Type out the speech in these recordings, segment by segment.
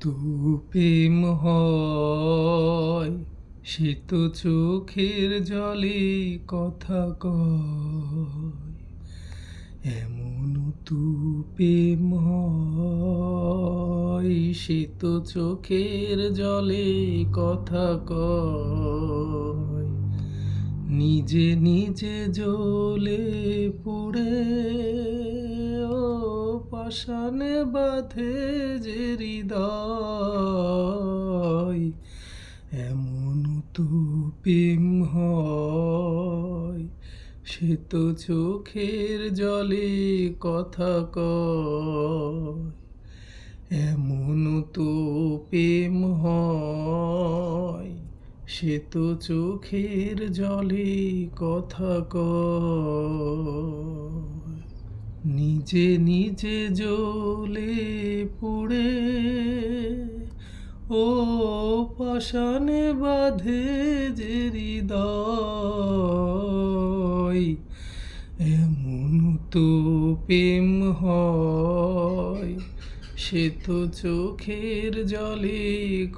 তু প্রেম হয়, সে চোখের জলে কথা কয়। এমন তু প্রেম হয়, সে চোখের জলে কথা কয়। নিজে নিজে জ্বলে পুড়ে ও পাশানে বাঁধে যে হৃদয়, এমন তো প্রেম হয়। সে তো চোখের জলে কথা কয়, এমন তো প্রেম হয়। সে তো চোখের জলে কথা কয়। নিজে নিজে জ্বলে পুড়ে, ও পাশানে বাঁধে যে হৃদয়, এমন তো প্রেম হয়। সে তো চোখের জলে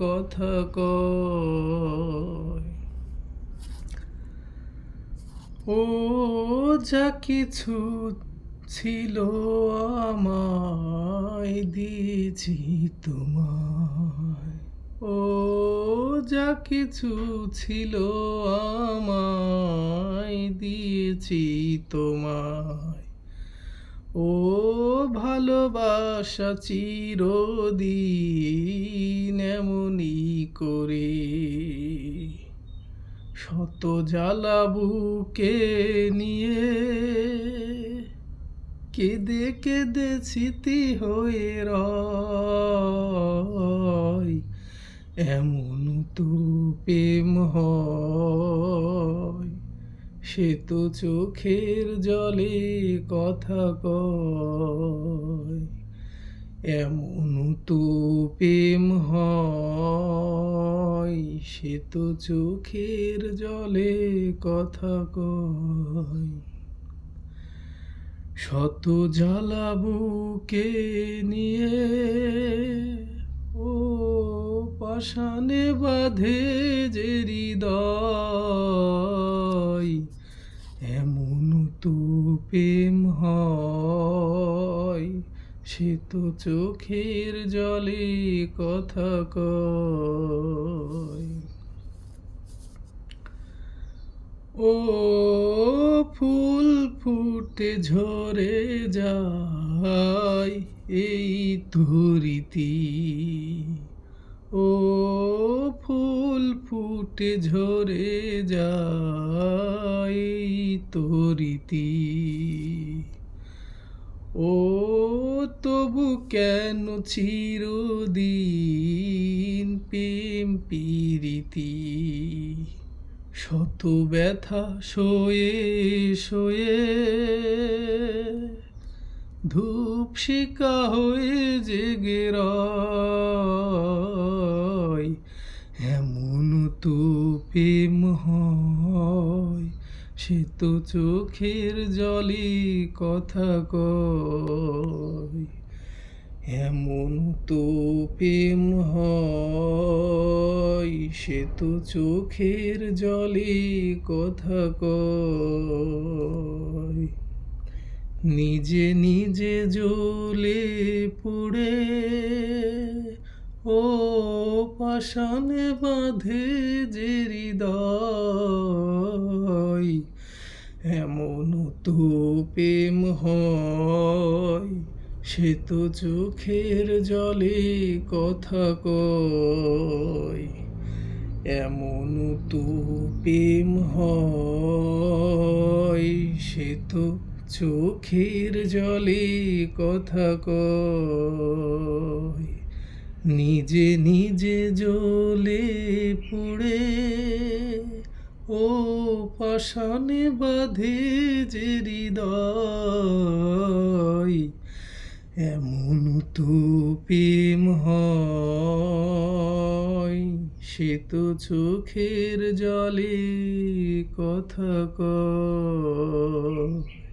কথা কয়। ও যা কিছু ছিল আমায়, দিয়েছি তোমায়। ও, যা কিছু ছিল আমায়, দিয়েছি তোমায়। ও, ভালোবাসা চিরদিন এমনই করে। শত জ্বালা বুকে নিয়ে কেঁদে কেঁদে স্মৃতি হয়ে রয়, এমন তো প্রেম হয় সে তো চোখের জলে কথা কয়, এমন তো প্রেম হয় সে তো চোখের জলে কথা কয়। শত জ্বালা বুকে নিয়ে ও পাশানে বাঁধে যে হৃদয়, এমন তো প্রেম হয়। সে তো চোখের জলে কথা কয়। ও ফুল ফুটে ঝরে যায় এই ধরিতি। ও ফুল ফুটে ঝরে যায় এই তরিতি। ও তবু কেন চিরদিন প্রেম পিরিতি? শত ব্যথা শোয়ে শোয়ে ধূপ শিকা হয়ে জেগে এমন তো প্রেম হয়, সে তো চোখের জলে কথা কয়। এমন তো প্রেম হয় সে তো চোখের জলে কথা কয়। নিজে নিজে জ্বলে পুড়ে, ও পাশানে বাঁধে যে হৃদয়, এমন তো প্রেম হয়, সে তো চোখের জলে কথা কয়। এমন তো প্রেম হয় সে তো চোখের জলে কথা কয়। নিজে নিজে জলে পুড়ে, ও পাশানে বাঁধে যে হৃদয়। এমন তো প্রেম হয় সে তো চোখের জলে কথা কয়।